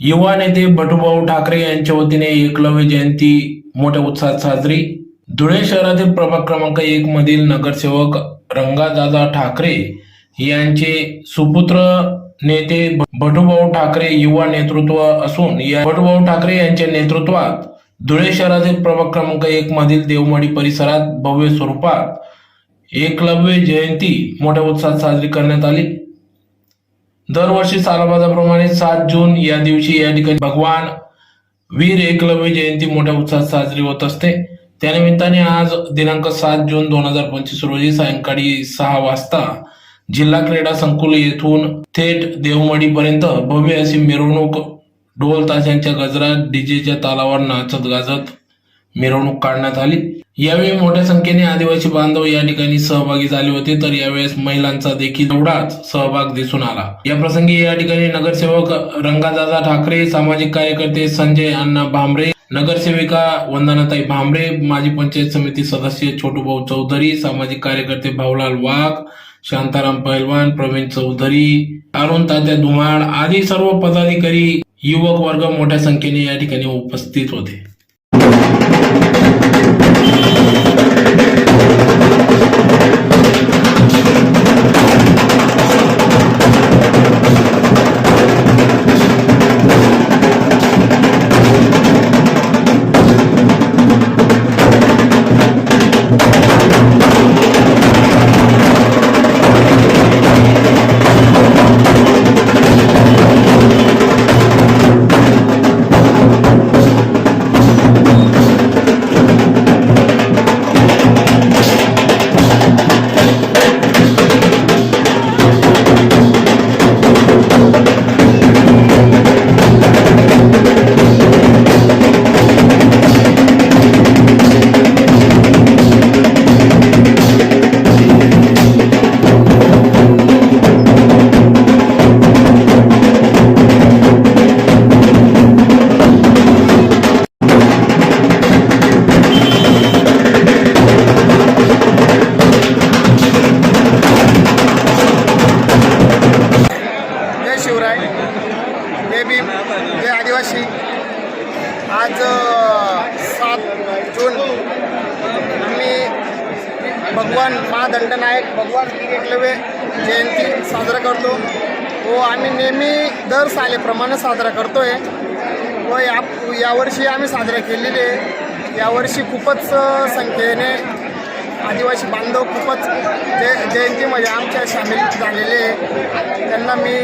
युवा नेते बटूभाऊ ठाकरे यांच्या वतीने एकलव्य जयंती मोठ्या उत्साहात साजरी. धुळे शहरातील प्रभाग क्रमांक एक मधील नगरसेवक रंगादादा ठाकरे यांचे सुपुत्र नेते भटूभाऊ ठाकरे युवा नेतृत्व असून या बटूभाऊ ठाकरे यांच्या नेतृत्वात धुळे शहरातील प्रभाग क्रमांक एक मधील देवमडी परिसरात भव्य स्वरूपात एकलव्य जयंती मोठ्या उत्साहात साजरी करण्यात आली. दरवर्षी सालाबादाप्रमाणे सात जून या दिवशी या ठिकाणी भगवान वीर एकलव्य जयंती मोठ्या उत्साहात साजरी होत असते. त्यानिमित्ताने आज दिनांक सात जून दोन हजार पंचवीस रोजी सायंकाळी सहा वाजता जिल्हा क्रीडा संकुल येथून थेट देवमडीपर्यंत भव्य अशी मिरवणूक ढोल ताशांच्या गजरात डीजेच्या तालावर नाचत गाजत मिरवणूक काढण्यात आली. यावेळी मोठ्या संख्येने आदिवासी बांधव या ठिकाणी सहभागी झाले होते. तर यावेळेस महिलांचा देखील एवढाच सहभाग दिसून आला. या प्रसंगी या ठिकाणी नगरसेवक रंगादादा ठाकरे सामाजिक कार्यकर्ते संजय अण्णा भांबरे नगरसेविका वंदनाताई भांबरे माजी पंचायत समिती सदस्य छोटूभाऊ चौधरी सामाजिक कार्यकर्ते भाऊलाल वाघ शांताराम पहलवान प्रवीण चौधरी अरुण तात्या धुमाळ आदी सर्व पदाधिकारी युवक वर्ग मोठ्या संख्येने या ठिकाणी उपस्थित होते. जय असून आम्ही भगवान महादंडनायक भगवान वीर जयंती साजरा करतो. व आम्ही नेहमी दर सालेप्रमाणे साजरा आहे व या यावर्षी आम्ही साजरा केलेले आहे. यावर्षी खूपच संख्येने आदिवासी बांधव खूपच जय जयंतीमध्ये आमच्या सामील झालेले आहे. त्यांना मी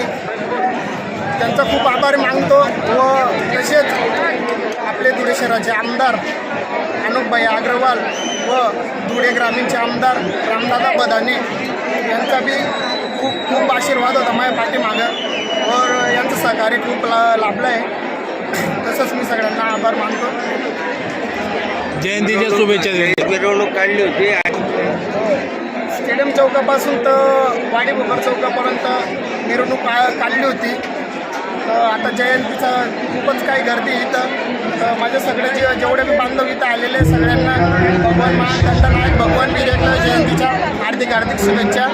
त्यांचा खूप आभार मानतो. व तसेच आपले धुळे शहराचे आमदार अनुपभाई अग्रवाल व धुळे ग्रामीणचे आमदार रामदादा बदाने यांचा बी खूप खूप आशीर्वाद होता माझ्या पाठीमागं. व यांचं सहकार्य खूप ला लाभलं आहे तसंच मी सगळ्यांना आभार मानतो. जयंतीच्या शुभेच्छा मिरवणूक काढली होती. स्टेडियम चौकापासून तर वाडी भोकर चौकापर्यंत मिरवणूक काढली होती. आता जयंतीचं खूपच काही गर्दी इथं. तर माझे सगळे जे जेवढे मी बांधव इथं आलेले सगळ्यांना भगवान महादंडनायक भगवान मी जयंतीच्या हार्दिक हार्दिक शुभेच्छा.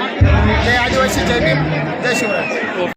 जय आदिवासी जय भीम जय शिवराज